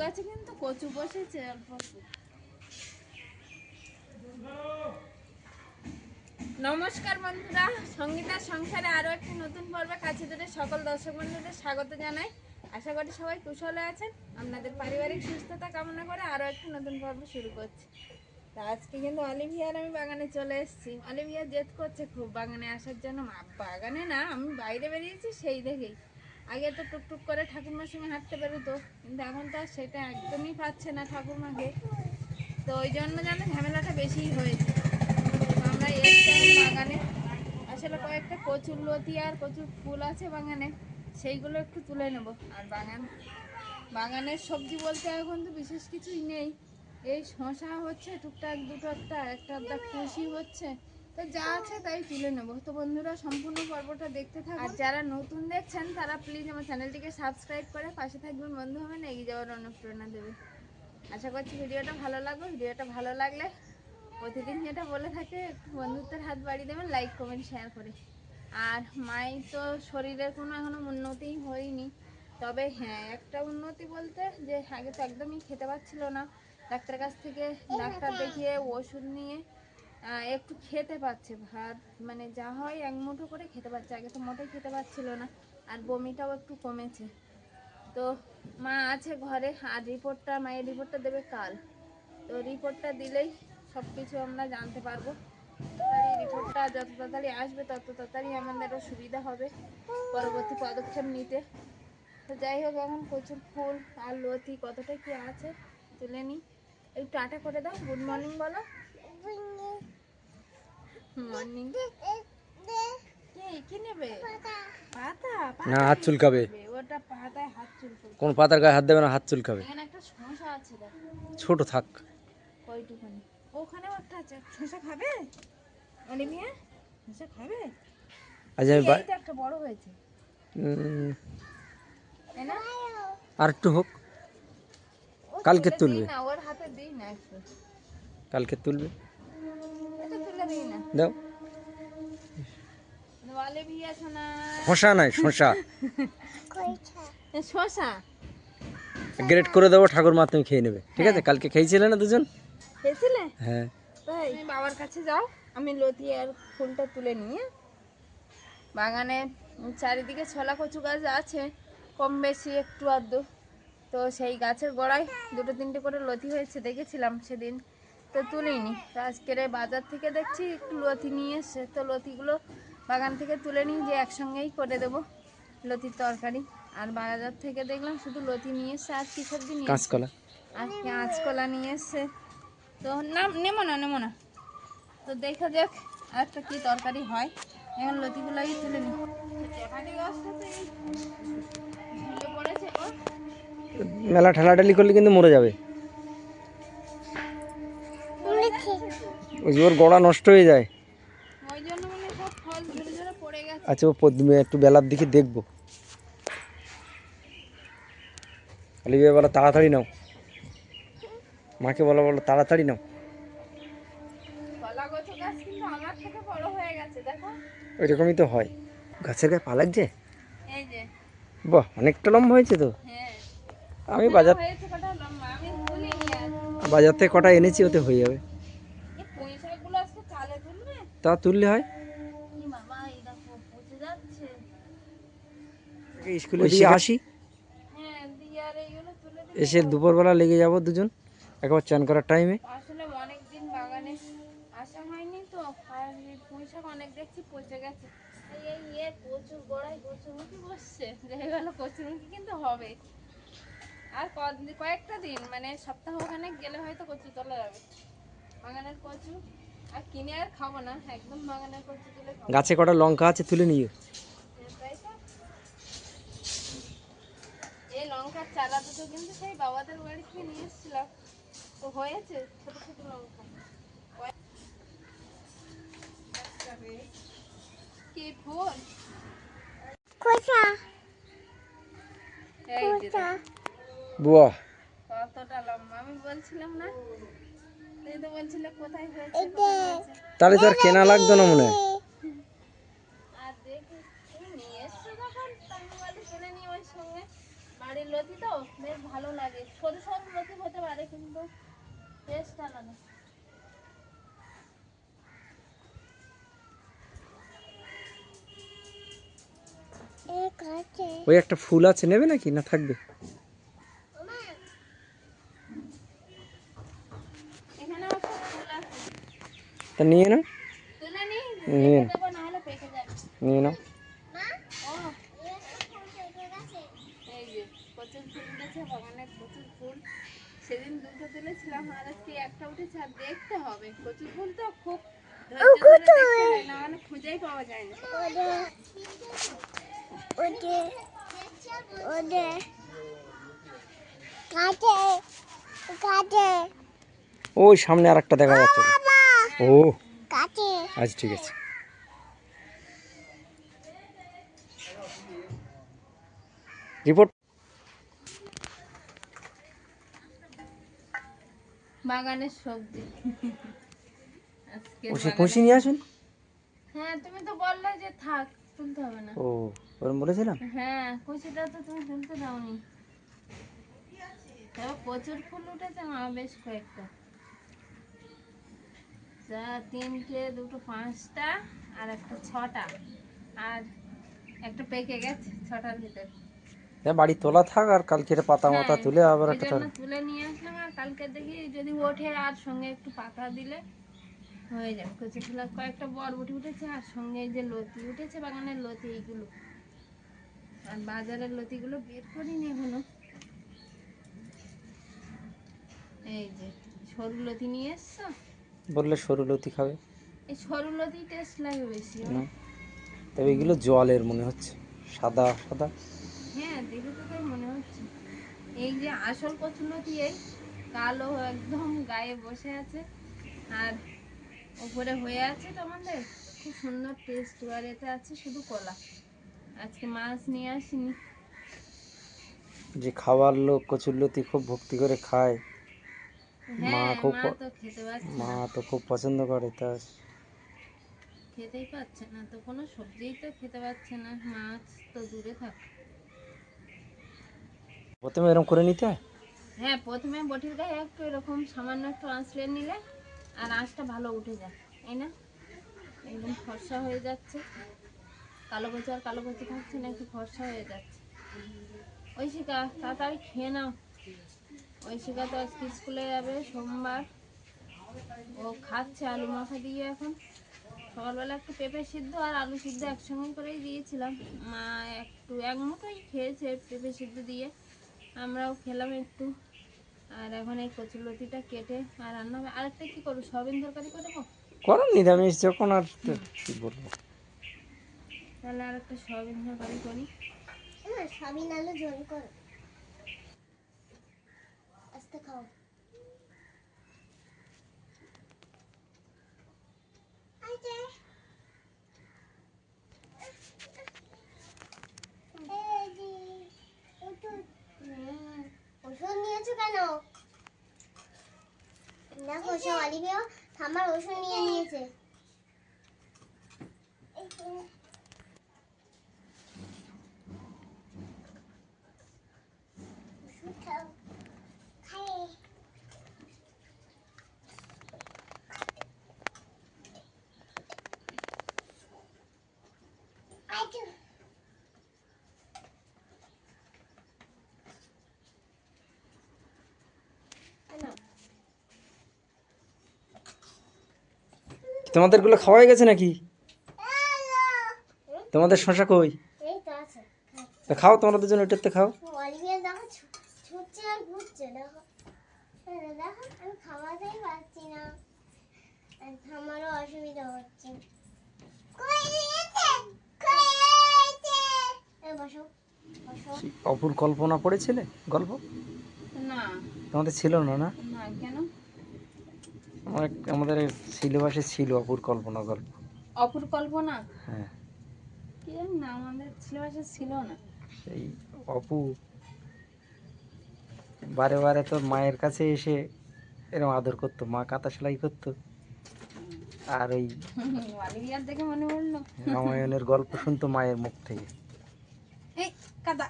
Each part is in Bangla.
গাছে কিন্তু কচু বসেছে অল্প। নমস্কার বন্ধুরা সঙ্গীতার সংসারে আরও একটি নতুন পর্বে কাছে দূরে সকল দর্শক বন্ধুদের স্বাগত জানাই। আশা করি সবাই কুশলে আছেন। আপনাদের পারিবারিক সুস্থতা কামনা করে আরও একটি নতুন পর্ব শুরু করছি। তা আজকে কিন্তু অলিভিয়ার আমি বাগানে চলে এসেছি। অলিভিয়া জেদ করছে খুব বাগানে আসার জন্য। বাগানে না, আমি বাইরে বেরিয়েছি সেই দেখেই। আগে তো টুকটুক করে ঠাকুরমার সঙ্গে হাঁটতে বেরোতো কিন্তু এখন তো আর সেটা একদমই পাচ্ছে না ঠাকুরমাকে। তো ওই জন্য যেন ঝামেলাটা বেশিই হয়েছে। আমরা এসছিলাম বাগানে আসলে কয়েকটা কচুর লতি আর কচুর ফুল আছে বাগানে, সেইগুলো একটু তুলে নেব। আর বাগান, বাগানের সবজি বলতে এখন তো বিশেষ কিছুই নেই। এই শশা হচ্ছে, টুকটাক দুটো একটা একটা খুশি হচ্ছে। তো যা আছে তাই তুলে নেব। তো বন্ধুরা সম্পূর্ণ পর্বটা দেখতে থাকুন। আর যারা নতুন দেখছেন তারা প্লিজ আমার চ্যানেলটিকে সাবস্ক্রাইব করে পাশে থাকবেন বন্ধু হবেন এগিয়ে যাওয়ার অনুপ্রেরণা দেবে। আশা করছি ভিডিওটা ভালো লাগবে ভিডিওটা ভালো লাগলে প্রতিদিন যেটা বলে থাকে একটু বন্ধুত্বের হাত বাড়িয়ে দেবেন লাইক কমেন্ট শেয়ার করে। আর মাই তো শরীরের কোনো এখনও উন্নতিই হয়নি। তবে হ্যাঁ একটা উন্নতি বলতে যে আগে তো একদমই খেতে পাচ্ছিল না। ডাক্তার কাছ থেকে ডাক্তার দেখিয়ে ওষুধ নিয়ে একটু খেতে পাচ্ছে ভাত। মানে যা হয় এক মুঠো করে খেতে পাচ্ছে। আগে তো মোটেই খেতে পাচ্ছিল না। আর বমিটাও একটু কমেছে। তো মা আছে ঘরে। আর রিপোর্টটা, মায়ের রিপোর্টটা দেবে কাল। তো রিপোর্টটা দিলেই সব কিছু আমরা জানতে পারব। তাড়াতাড়ি রিপোর্টটা যত তাড়াতাড়ি আসবে, তত তাড়াতাড়ি আমাদেরও সুবিধা হবে পরবর্তী পদক্ষেপ নিতে। তো যাই হোক, এখন প্রচুর ফুল আর লতি কতটা কি আছে তুলে নিই। একটু টাটা করে দাও। গুড মর্নিং বলো। মর্নিং কি নেবে? পাতা। না হাত চুলকাবে। ওটা পাতায় হাত চুলকো কোন পাতার গায়ে হাত দেবে না হাত চুলকাবে। এখানে একটা শসা আছে দেখো। ছোট থাক। কয়টুখানি? ওখানেও একটা আছে। শসা খাবে? শসা খাবে? আজ আমি একটা বড় হয়েছে। না? আর একটু হোক। কালকে তুলবে। না ওর হাতে দিই না কালকে তুলবে। দাও। শশা নাই শশা। শসা গ্রেট করে দেবো ঠাকুর মা তুমি খেয়ে নেবে। ঠিক আছে? কালকে খেয়েছিলে না দুজন? খেয়েছিলে? হ্যাঁ। তাই। তুমি বাবার কাছে যাও আমি লতি আর ফুলটা তুলে নিয়ে বাগানে চারিদিকে ছলা কচু গাছ আছে কম বেশি একটু আধটু। তো সেই গাছের গোড়ায় দুটো তিনটে করে লতি হয়েছে দেখেছিলাম সেদিন। তো তুলিনি। তো আজকের বাজার থেকে দেখছি একটু লতি নিয়ে এসছে। তো লতিগুলো বাগান থেকে তুলে নিই যে একসঙ্গেই করে দেবো লতির তরকারি। আর বাজার থেকে দেখলাম শুধু লতি নিয়ে এসছে আর কি সবজি নিয়ে? কাঁচকলা। আর কাঁচকলা নিয়ে এসছে। তো না নেব না নেব না। তো দেখা যাক আর একটা কি তরকারি হয়। এখন লতিগুলোই তুলে নিই। মেলা ঠেলাঠালি করলে কিন্তু মরে যাবে। ওই ওর গোড়া নষ্ট হয়ে যায়। মানে আচ্ছা ও পদ্মে একটু বেলার দিকে দেখব। অলিভিয়া বলো তাড়াতাড়ি নাও। মাকে বলো বলো তাড়াতাড়ি নাও। কলা গছ গাছ কিন্তু আমার থেকে বড় হয়ে গেছে দেখো। ওই রকমই তো হয়। গাছের গায়ে পা লাগছে? বাহ অনেকটা লম্বা হয়েছে তো? হ্যাঁ। আমি বাজার বাজার থেকে কটা এনেছি ওতে হয়ে যাবে এই পুঁই শাকগুলো আজকে চালে তুলবে তা তুললে হয়? স্কুলে দিয়ে আসি। হ্যাঁ দিয়ে আর এইগুলো তুলে এসে দুপুরবেলা লেগে যাব দুজন একবার চান করার টাইমে আসলে অনেক দিন বাগানে আসা হয়নি তো আর এই অনেক দেখছি পচে গেছে। এই এই ইয়ে কচুর গোড়ায় কচুরমুখী বসছে। দেখা গেল কচুরমুখী কিন্তু হবে। আর কদিন- কয়েকটা দিন মানে সপ্তাহ খানেক গেলে হয়তো কচু তোলা যাবে। বাগানের কচু আর কিনে আর খাব একদম বাগানের কচু তুলে গাছে কটা লঙ্কা আছে তুলে নিও। তাই তো? এই লঙ্কার চারা দুটো কিন্তু সেই বাবাদের বাড়ি থেকে নিয়ে এসেছিলাম। তো হয়েছে ছোট ছোট লঙ্কা। কি ফুল? এই যে বুয়া। কতটা লম্বা আমি বলছিলাম না? তাহলে তো আর কেনা লাগতো না মনে ওই একটা ফুল আছে নেবে নাকি? না থাকবে এখানে একটা ফুল আছে তা নিয়ে নি নিন। দেবো না হলে পেকে যাবে নিয়ে নাও ও এই যে প্রচুর ফুল উঠেছে বাগানে প্রচুর ফুল সেদিন দুটো তুলেছিলাম আর আজকে একটা উঠেছে আর দেখতে হবে ফুল তো খুব না মানে খুঁজেই পাওয়া যায় না ওই সামনে আর একটা দেখা যাচ্ছে। ও আচ্ছা ঠিক আছে। রিপোর্ট বাগানের সবজি। আজকে খুশি নিয়ে আসুন? হ্যাঁ তুমি তো বললে যে থাক তুলতে হবে না। ও ওরম বলেছিলাম? হ্যাঁ কুচিটা তো তুমি তুলতে দাওনি। তবে প্রচুর ফুল উঠেছে মা বেশ কয়েকটা। তিনটে দুটো পাঁচটা আর একটা ছটা। আর একটা পেকে গেছে ছটার ভিতরে। বাড়ি তোলা থাক আর কালকে পাতা হ্যাঁ, তুলে আবার একটা তুলে নিয়ে আসলাম আর কালকে দেখি যদি ওঠে আর সঙ্গে একটু পাতা দিলে হয়ে যাবে। কচি ফুলা কয়েকটা বরবটি উঠেছে আর সঙ্গে এই যে লতি উঠেছে বাগানের লতি এইগুলো। আর বাজারের লতিগুলো বের করিনি এখনও। এই যে সরু লতি নিয়ে এসছো? বললে সরুলতি খাবে? এই সরু লতি টেস্ট লাগে বেশি না। তবে এগুলো জলের মনে হচ্ছে সাদা সাদা। হ্যাঁ দেখে তো তাই মনে হচ্ছে। এই যে আসল কচুলতি এই কালো একদম গায়ে বসে আছে। আর উপরে হয়ে আছে তোমাদের? খুব সুন্দর টেস্ট আর এতে আছে শুধু কলা। আজকে মাছ নিয়ে আসিনি। যে খাওয়ার লোক কচুর লতি খুব ভক্তি করে খায় মা হ্যাঁ খুব মা তো খুব পছন্দ করে তা খেতেই পাচ্ছে না তো কোনো সবজিই তো খেতে পাচ্ছে না মাছ তো দূরে থাক। প্রথমে এরকম করে নিতে? হ্যাঁ প্রথমে বটির গায়ে একটু এরকম সামান্য একটু আঁচড়ে নিলে আর আঁচটা ভালো উঠে যায় এই না? একদম ফর্সা হয়ে যাচ্ছে। কালো কচি আর কালো কচি থাকছে না একটু ফর্সা হয়ে যাচ্ছে। ঐশিকা তাড়াতাড়ি খেয়ে নাও। ঐশিকা তো আজকে স্কুলে যাবে সোমবার। ও খাচ্ছে আলু মাথা দিয়ে এখন। সকালবেলা একটু পেঁপে সিদ্ধ আর আলু সিদ্ধ একসঙ্গে করেই দিয়েছিলাম। মা একটু এক মুঠোই খেয়েছে পেঁপে সিদ্ধ দিয়ে। আমরাও খেলাম একটু। আর এখন এই কচুলতিটা কেটে আর রান্না হবে। আরেকটা কি করব? সয়াবিন তরকারি করে দেবো? করো নিরামিষ যখন আর কি বলব? তাহলে আরেকটা সয়াবিন তরকারি করি। সবিন আলু ঝোল করো। আস্তে খাও ওষুধ নিয়েছো কেন? দেখো সব অলিভিয়া থামার ওষুধ নিয়ে নিয়েছে ওষুধ খাও খাই আইটো আনো তোমাদেরগুলো খাওয়া গেছে নাকি? তোমাদের শশা কই? তো খাও তোমরা দুজন ওইটাতে খাও। অপুর কল্পনা পড়েছিলে গল্প না। তোমাদের ছিল না না? না কেন আমার আমাদের সিলেবাসে ছিল অপুর কল্পনা গল্প। অপুর কল্পনা? হ্যাঁ। কি জানি না আমাদের সিলেবাসে ছিল না। সেই অপু বারে বারে তোর মায়ের কাছে এসে এরকম আদর করতো মা কাঁথা সেলাই করতো। আর ওই দেখে মনে পড়ল। রামায়ণের গল্প শুনতো মায়ের মুখ থেকে। এই কাদা।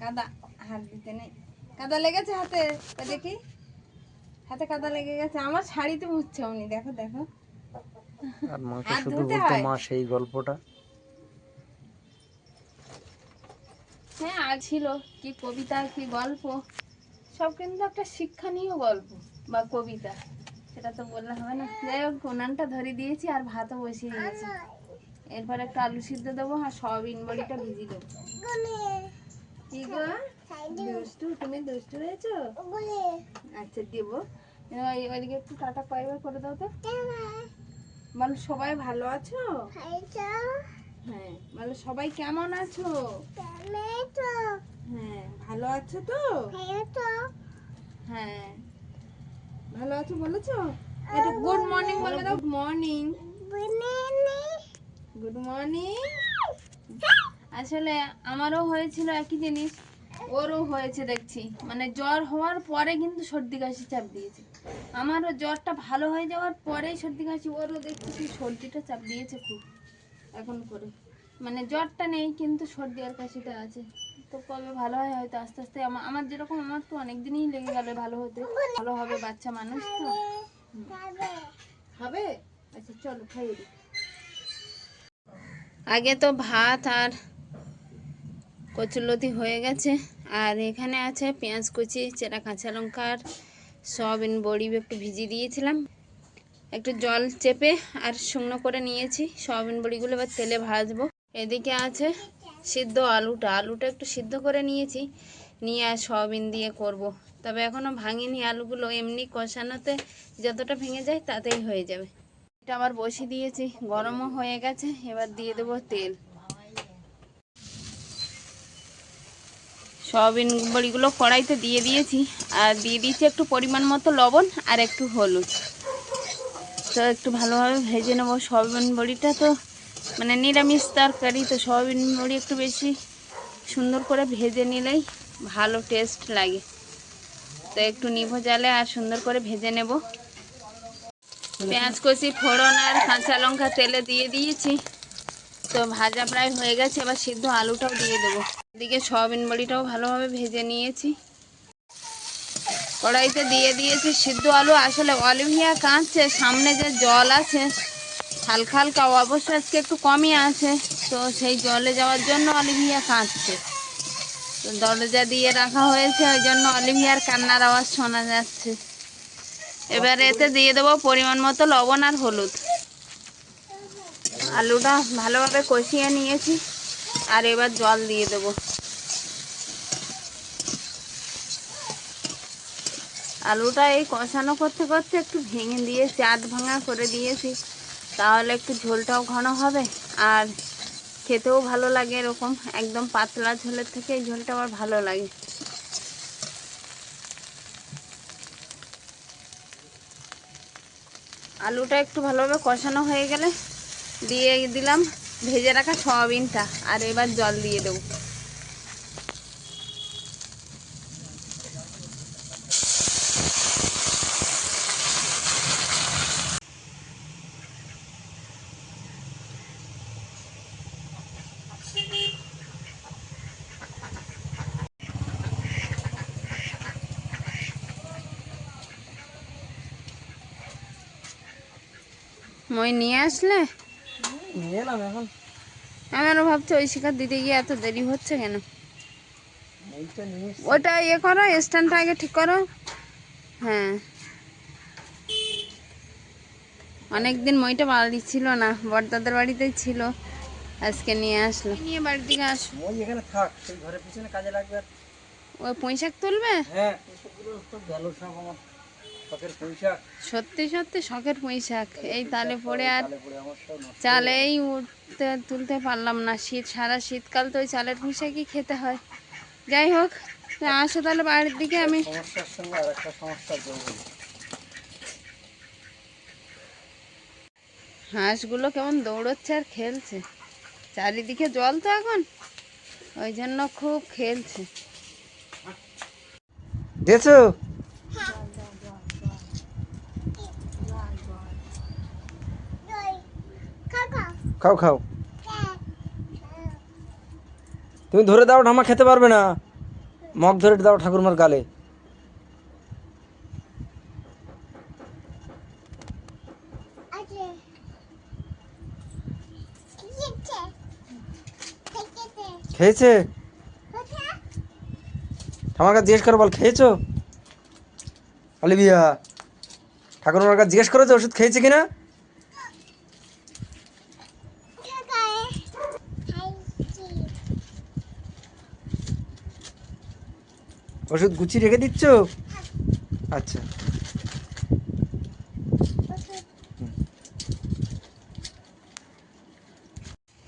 কাদা হাত দিতে নেই। কাদা লেগেছে হাতে দেখি। হাতে কাদা লেগে গেছে। আমার শাড়িতে মুছছে উনি দেখো দেখো। আর মাকে শুধু বলতো মা সেই গল্পটা। হ্যাঁ আর ছিল কি কবিতা কি গল্প। সব কিন্তু একটা শিক্ষণীয় গল্প বা কবিতা। সেটা তো বললে হবে না। যাই হোক উনানটা ধরে দিয়েছি আর ভাতও বসিয়ে দিয়েছি। এরপর একটা আলু সিদ্ধ দেবো আর সব বড়িটা ভিজিয়ে দেবো। কি গো? দুষ্টু তুমি দুষ্টু হয়েছো? আচ্ছা দেবো। ওইদিকে একটু টাটা পাইবার করে দাও তো। বলো সবাই ভালো আছো? হ্যাঁ বলো সবাই কেমন আছো? হ্যাঁ ভালো আছো তো? হ্যাঁ ভালো আছো বলেছ? এটা গুড মর্নিং বলে দাও। মর্নিং গুড মর্নিং আসলে আমারও হয়েছিল একই জিনিস। ওরও হয়েছে দেখছি। মানে জ্বর হওয়ার পরে কিন্তু সর্দি কাশি চাপ দিয়েছে। আমারও জ্বরটা ভালো হয়ে যাওয়ার পরেই সর্দি কাশি, ওরও দেখছি কি সর্দিটা চাপ দিয়েছে খুব, এখন করে। মানে জ্বরটা নেই, কিন্তু সর্দি আর কাশিটা আছে। তো কবে ভালো হয়, হয়তো আস্তে আস্তে আমার আমার যেরকম, আমার তো অনেক দিনই লেগে গেল ভালো হতে। ভালো হবে বাচ্চা মানুষ তো। হবে? আচ্ছা চলো, খাইয়ে দিই। আগে তো ভাত আর কচুলতি হয়ে গেছে, আর এখানে আছে পেঁয়াজ কুচি, চেরা কাঁচা লঙ্কা আর সয়াবিন বড়ি একটু ভিজিয়ে দিয়েছিলাম। একটু জল চেপে আর শুকনো করে নিয়েছি। সয়াবিন বড়িগুলো এবার তেলে ভাজবো। এদিকে আছে সিদ্ধ আলুটা। আলুটা একটু সিদ্ধ করে নিয়েছি। নিয়ে আর সয়াবিন দিয়ে করব। তবে এখনও ভাঙিনি আলুগুলো। এমনি কষানোতে যতটা ভেঙে যায় তাতেই হয়ে যাবে। এটা আবার বসিয়ে দিয়েছি। গরমও হয়ে গেছে। এবার দিয়ে দেবো তেল। সয়াবিন বড়িগুলো কড়াইতে দিয়ে দিয়েছি। আর দিয়ে দিয়েছি একটু পরিমাণ মতো লবণ আর একটু হলুদ। তো একটু ভালোভাবে ভেজে নেব। সয়াবিন বড়িটা তো মানে নিরামিষ তরকারি, তো সয়াবিন বড়ি একটু বেশি সুন্দর করে ভেজে নিলেই ভালো টেস্ট লাগে। তো একটু নিভো জালে আর সুন্দর করে ভেজে নেব। পেঁয়াজ কষি, ফোড়ন আর কাঁচা লঙ্কা তেলে দিয়ে দিয়েছি। তো ভাজা প্রায় হয়ে গেছে। এবার সিদ্ধ আলুটাও দিয়ে দেবো। এদিকে সয়াবিন বড়িটাও ভালোভাবে ভেজে নিয়েছি। কড়াইতে দিয়ে দিয়েছি সিদ্ধ আলু। আসলে অলিভিয়া কাঁচছে সামনে যে জল আছে, হালকা হালকা অবশ্য আজকে একটু কমই আছে। তো সেই জলে যাওয়ার জন্য অলিভিয়া কাঁচছে তো দরজা দিয়ে রাখা হয়েছে, ওই জন্য অলিভিয়ার কান্নার আওয়াজ শোনা যাচ্ছে। এবার এতে দিয়ে দেবো পরিমাণ মতো লবণ আর হলুদ। আলুটা ভালোভাবে কষিয়ে নিয়েছি। আর এবার জল দিয়ে দেবো। আলুটা এই কষানো করতে করতে একটু ভেঙে দিয়েছি আধ ভাঙা করে দিয়েছি। তাহলে একটু ঝোলটাও ঘন হবে আর খেতেও ভালো লাগে এরকম। একদম পাতলা ঝোলের থেকে এই ঝোলটা আমার ভালো লাগে। আলুটা একটু ভালোভাবে কষানো হয়ে গেলে দিয়ে দিলাম। ভেজে রাখা সয়াবিনটা আর এবার জল দিয়ে দেবো। মই নিয়ে আসলে? এলাম এখন। আমারও ভাবছি ওই শিকার দিতে গিয়ে এত দেরি হচ্ছে কেন। ওটা ইয়ে করো স্ট্যান্ডটা আগে ঠিক করো। হ্যাঁ। অনেকদিন মইটা বাড়ি ছিল না বড়দাদের বাড়িতেই ছিল। আজকে নিয়ে আসলো। নিয়ে বাড়ির দিকে আসো। ওই এখানে থাক ঘরের পিছনে কাজে লাগবে। ওই পুঁইশাক তুলবে? হ্যাঁ গেল সব আমার। পয়সা সত্যি সত্যি শখের পুঁইশাক। এই তালে পড়ে আর। চালেই উঠতে তুলতে পারলাম না। শীত সারা শীতকাল তো ওই চালের পুঁইশাকই খেতে হয়। যাই হোক আসো তাহলে বাড়ির দিকে আমি। হাঁসগুলো কেমন দৌড়চ্ছে আর খেলছে। চারিদিকে জল তো এখন। ওই জন্য খুব খেলছে। দিয়েছ খাও খাও। তুমি ধরে দাও ঢামা খেতে পারবে না। মগ ধরে দাও ঠাকুরমার গালে। থেকেতে খেয়েছে? কোথায় ঠাকুমার কাছে জিজ্ঞেস করো বল খেয়েছো? অলিভিয়া ঠাকুরমার কাছে জিজ্ঞেস করেছ ওষুধ খেয়েছে কিনা কোথায় খাইছি ওষুধ গুছিয়ে রেখে দিচ্ছ? আচ্ছা।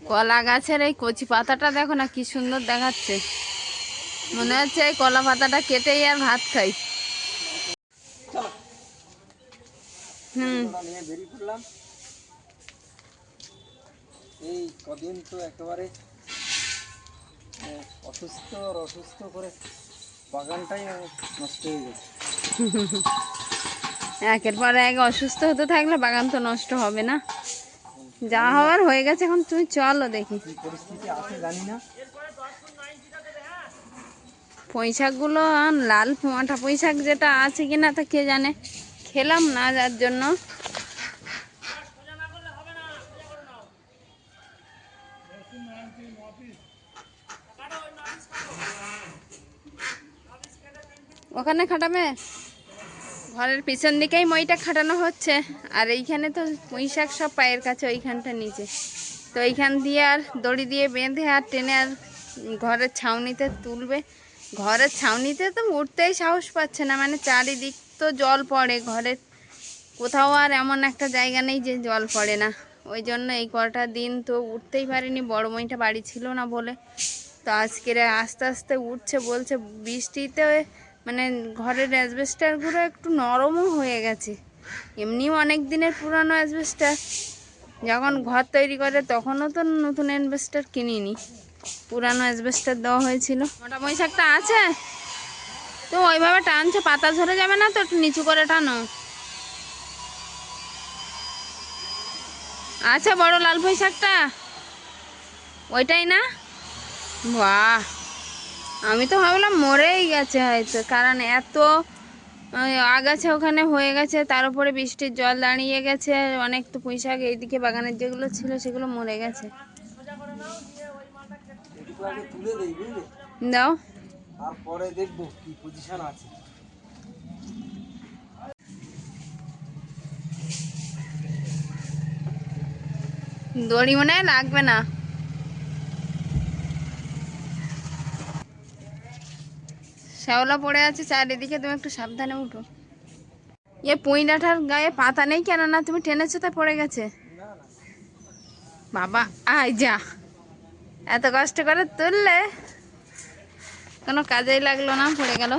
কলা গাছের এই কচি পাতাটা দেখো না কি সুন্দর দেখাচ্ছে। মনে হচ্ছে এই কলা পাতাটা কেটেই আর ভাত খাই। হুম। এই কদিন তো একেবারে অসুস্থ আর অসুস্থ করে বাগানটাই নষ্ট হয়ে গেছে। একের পর এক অসুস্থ হতে থাকলে বাগান তো নষ্ট হবে না। যা হওয়ার হয়ে গেছে এখন তুমি চলো দেখি। আন, লাল মোটা পুঁইশাক যেটা আছে কিনা তা কে জানে? খেলাম না যার জন্য। ওখানে খাটাবে? ঘরের পিছন দিকেই মইটা খাটানো হচ্ছে। আর এইখানে তো পুঁইশাক সব পায়ের কাছে, ওইখানটা নিচে। তো এইখান দিয়ে আর দড়ি দিয়ে বেঁধে আর টেনে আর ঘরের ছাউনিতে তুলবে। ঘরের ছাউনিতে তো উঠতেই সাহস পাচ্ছে না মানে চারিদিক তো জল পড়ে। ঘরের কোথাও আর এমন একটা জায়গা নেই যে জল পড়ে না। ওই জন্য এই কটা দিন তো উঠতেই পারিনি, বড় মইটা বাড়ি ছিল না বলে। তো আজকের আস্তে আস্তে উঠছে, বলছে বৃষ্টিতে মানে ঘরের অ্যাসবেস্টারগুলো একটু নরমও হয়ে গেছে। এমনিও অনেক দিনের পুরানো অ্যাসবেস্টার যখন ঘর তৈরি করে তখনও তো নতুন অ্যাসবেস্টার কিনিনি। পুরানো অ্যাসবেস্টার দেওয়া হয়েছিল। মোটা মৈশাকটা আছে? তো ওইভাবে টানছে, পাতা ঝরে যাবে না তো? একটু নিচু করে টানো। আচ্ছা বড় লাল পুঁই শাকটা ওইটাই না? বাহ! আমি তো ভাবলাম মরেই গেছে হয়তো কারণ এত আগাছা ওখানে হয়ে গেছে তার উপরে বৃষ্টির জল দাঁড়িয়ে গেছে অনেক তো পুঁই শাক এইদিকে বাগানের যেগুলো ছিল সেগুলো মরে গেছে। দাও। তারপরে দেখব কি পজিশন আছে। দড়ি মনে লাগবে না। শ্যাওলা পড়ে আছে চারিদিকে তুমি একটু সাবধানে উঠো। এ পুঁই ডাঁটার গায়ে পাতা নেই কেন না তুমি টেনেছো তা পড়ে গেছে। বাবা, আয় যা। এত কষ্ট করে তুললে কোনো কাজেই লাগল না, পড়ে গেল।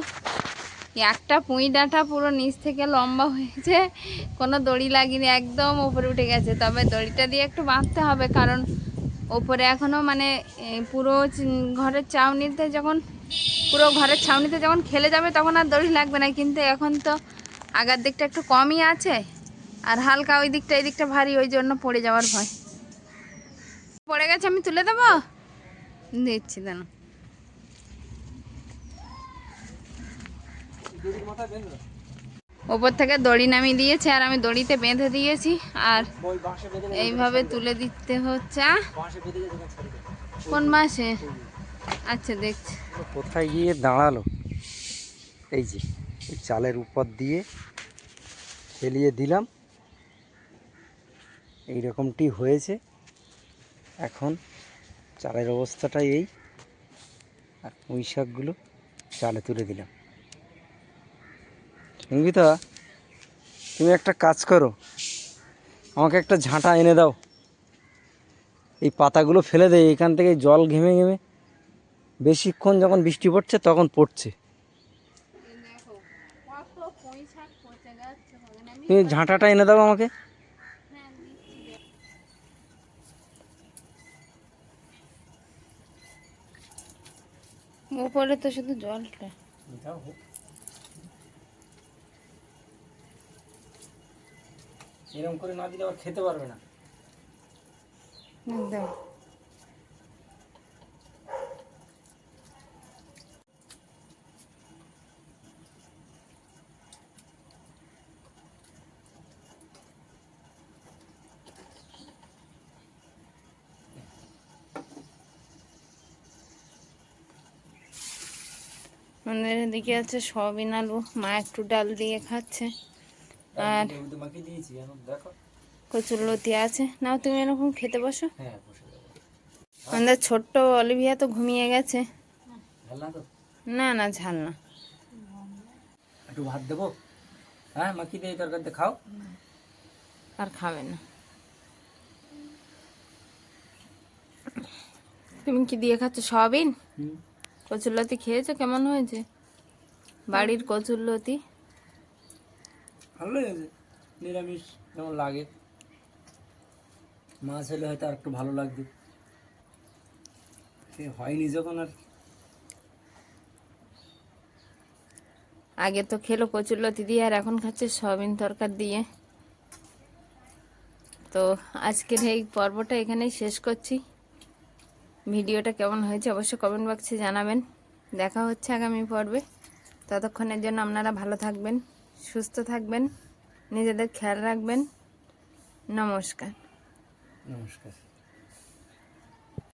একটা পুঁই ডাঁটা পুরো নিচ থেকে লম্বা হয়েছে, কোনো দড়ি লাগিনি, একদম ওপরে উঠে গেছে। তবে দড়িটা দিয়ে একটু বাঁধতে হবে, কারণ ওপরে এখনও মানে পুরো ঘরের চাউনিতে যখন পুরো ঘরের ছাউনিতে যখন খেলে যাবে তখন আর দড়ি লাগবে না, কিন্তু এখন তো আগার দিকটা একটু কমই আছে আর হালকা ওই দিকটা, এই দিকটা ভারী, ওই জন্য পড়ে যাওয়ার ভয়। পড়ে গেছে, আমি তুলে দেবো? দিচ্ছি বেঁধে ওপর থেকে দড়ি নামিয়ে দিয়েছে, আর আমি দড়িতে বেঁধে দিয়েছি, আর এইভাবে তুলে দিতে হচ্ছে। কোন মাসে? আচ্ছা দেখছি। কোথায় গিয়ে দাঁড়াল? এই যে চালের উপর দিয়ে ফেলিয়ে দিলাম। এই রকমটি হয়েছে। এখন চালের অবস্থাটা এই, আর পুঁই শাকগুলো চালে তুলে দিলাম। সঙ্গীতা তুমি একটা কাজ করো। আমাকে একটা ঝাঁটা এনে দাও। এই পাতাগুলো ফেলে দেয় এখান থেকে জল ঘেমে ঘেমে বেশিক্ষণ যখন বৃষ্টি পড়ছে তখন পড়ছে। তুমি ঝাঁটাটা এনে দাও আমাকে। উপরে তো শুধু জলটা। এরকম করে না দিলে আবার খেতে পারবে না দাও। আমাদের এদিকে আছে সয়াবিন আলু। মা একটু ডাল দিয়ে খাচ্ছে। আর কচুর লতি আছে। নাও তুমি এরকম খেতে বসো। আমাদের ছোট্ট অলিভিয়া তো ঘুমিয়ে গেছে। না না না ঝাল না। একটু ভাত দেবো? হ্যাঁ মাখি দিয়ে তরকারিতে খাও? আর খাবে না। তুমি কি দিয়ে খাচ্ছ? সয়াবিন? হুম। কচুরলতি খেয়েছো? কেমন হয়েছে? বাড়ির কচুরলতি? ভালো লেগেছে নিরামিষ যেমন লাগে। মাছ হলে হয়তো আর একটু ভালো লাগবে। সে হয়নি যখন আর। আগে তো খেলো কচুরলতি দিয়ে আর এখন খাচ্ছে সয়াবিন তরকার দিয়ে। তো আজকের এই পর্বটা এখানেই শেষ করছি। ভিডিওটা কেমন হয়েছে অবশ্যই কমেন্ট বক্সে জানাবেন। দেখা হচ্ছে আগামী পর্বে। ততক্ষণের জন্য আপনারা ভালো থাকবেন, সুস্থ থাকবেন, নিজেদের খেয়াল রাখবেন। নমস্কার। নমস্কার।